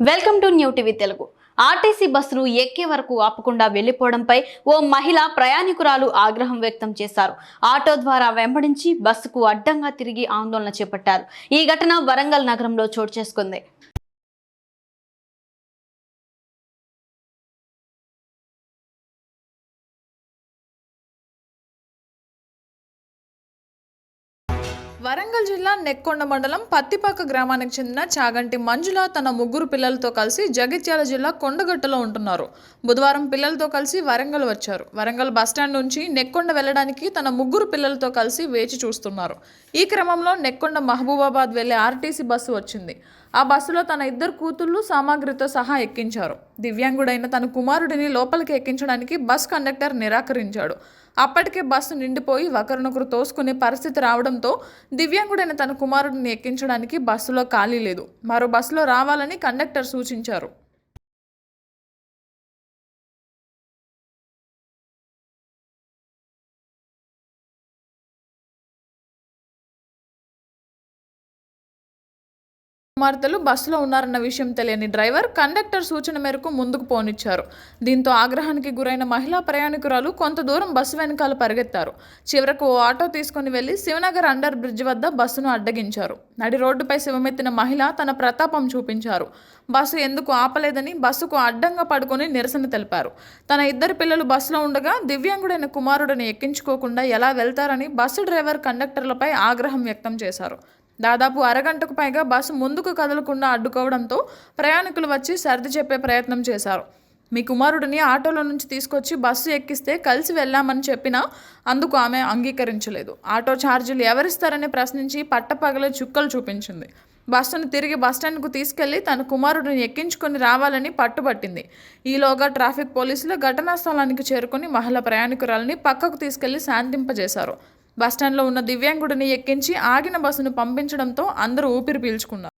Welcome to new TV Telugu RTC బస్సును ఎక్కే వరకు ఆపకుండా వెళ్ళిపోవడంపై ఓ మహిళ ప్రయాణికురాలు ఆగ్రహం వ్యక్తం చేశారు. ఆటో ద్వారా వెంబడించి బస్సుకు అడ్డంగా తిరిగి ఆందోళన చేపట్టారు. ఈ ఘటన వరంగల్ నగరంలో చోటు చేసుకుంది. వరంగల్ జిల్లా నెక్కొండ మండలం పత్తిపాక గ్రామానికి చెందిన చాగంటి మంజుల తన ముగ్గురు పిల్లలతో కలిసి జగిత్యాల జిల్లా కొండగట్టులో ఉంటున్నారు. బుధవారం పిల్లలతో కలిసి వరంగల్ వచ్చారు. వరంగల్ బస్టాండ్ నుంచి నెక్కొండ వెళ్ళడానికి తన ముగ్గురు పిల్లలతో కలిసి వేచి చూస్తున్నారు. ఈ క్రమంలో నెక్కొండ మహబూబాబాద్ వెళ్ళే ఆర్టీసీ బస్సు వచ్చింది. ఆ బస్సులో తన ఇద్దరు కూతుళ్ళు సామాగ్రితో సహా ఎక్కించారు. దివ్యాంగుడైన తన కుమారుడిని లోపలికి ఎక్కించడానికి బస్ కండక్టర్ నిరాకరించాడు. అప్పటికే బస్సు నిండిపోయి ఒకరినొకరు తోసుకునే పరిస్థితి రావడంతో దివ్యాంగుడైన తన కుమారుడిని ఎక్కించడానికి బస్సులో ఖాళీ లేదు. మరో బస్సులో రావాలని కండక్టర్ సూచించారు. కుమార్తెలు బస్సులో ఉన్నారన్న విషయం తెలియని డ్రైవర్ కండక్టర్ సూచన మేరకు ముందుకు పోనిచ్చారు. దీంతో ఆగ్రహానికి గురైన మహిళా ప్రయాణికురాలు కొంత దూరం బస్సు వెనకాల పరిగెత్తారు. చివరకు ఓ ఆటో తీసుకుని వెళ్ళి శివనగర్ అండర్ బ్రిడ్జ్ వద్ద బస్సును అడ్డగించారు. నడి రోడ్డుపై శివమెత్తిన మహిళ తన ప్రతాపం చూపించారు. బస్సు ఎందుకు ఆపలేదని బస్సుకు అడ్డంగా పడుకొని నిరసన తెలిపారు. తన ఇద్దరు పిల్లలు బస్సులో ఉండగా దివ్యాంగుడైన కుమారుడిని ఎక్కించుకోకుండా ఎలా వెళ్తారని బస్సు డ్రైవర్ కండక్టర్లపై ఆగ్రహం వ్యక్తం చేశారు. దాదాపు అరగంటకు పైగా బస్సు ముందుకు కదలకుండా అడ్డుకోవడంతో ప్రయాణికులు వచ్చి సర్ది చెప్పే ప్రయత్నం చేశారు. మీ కుమారుడిని ఆటోలో నుంచి తీసుకొచ్చి బస్సు ఎక్కిస్తే కలిసి వెళ్ళామని చెప్పినా అందుకు ఆమె అంగీకరించలేదు. ఆటో ఛార్జీలు ఎవరిస్తారని ప్రశ్నించి పట్టపగలే చుక్కలు చూపించింది. బస్సును తిరిగి బస్టాండ్కు తీసుకెళ్ళి తన కుమారుడిని ఎక్కించుకొని రావాలని పట్టుబట్టింది. ఈలోగా ట్రాఫిక్ పోలీసులు ఘటనా స్థలానికి చేరుకుని మహిళ ప్రయాణికురాలని పక్కకు తీసుకెళ్ళి శాంతింపజేశారు. బస్టాండ్లో ఉన్న దివ్యాంగుడిని ఎక్కించి ఆగిన బస్సును పంపించడంతో అందరూ ఊపిరి పీల్చుకున్నారు.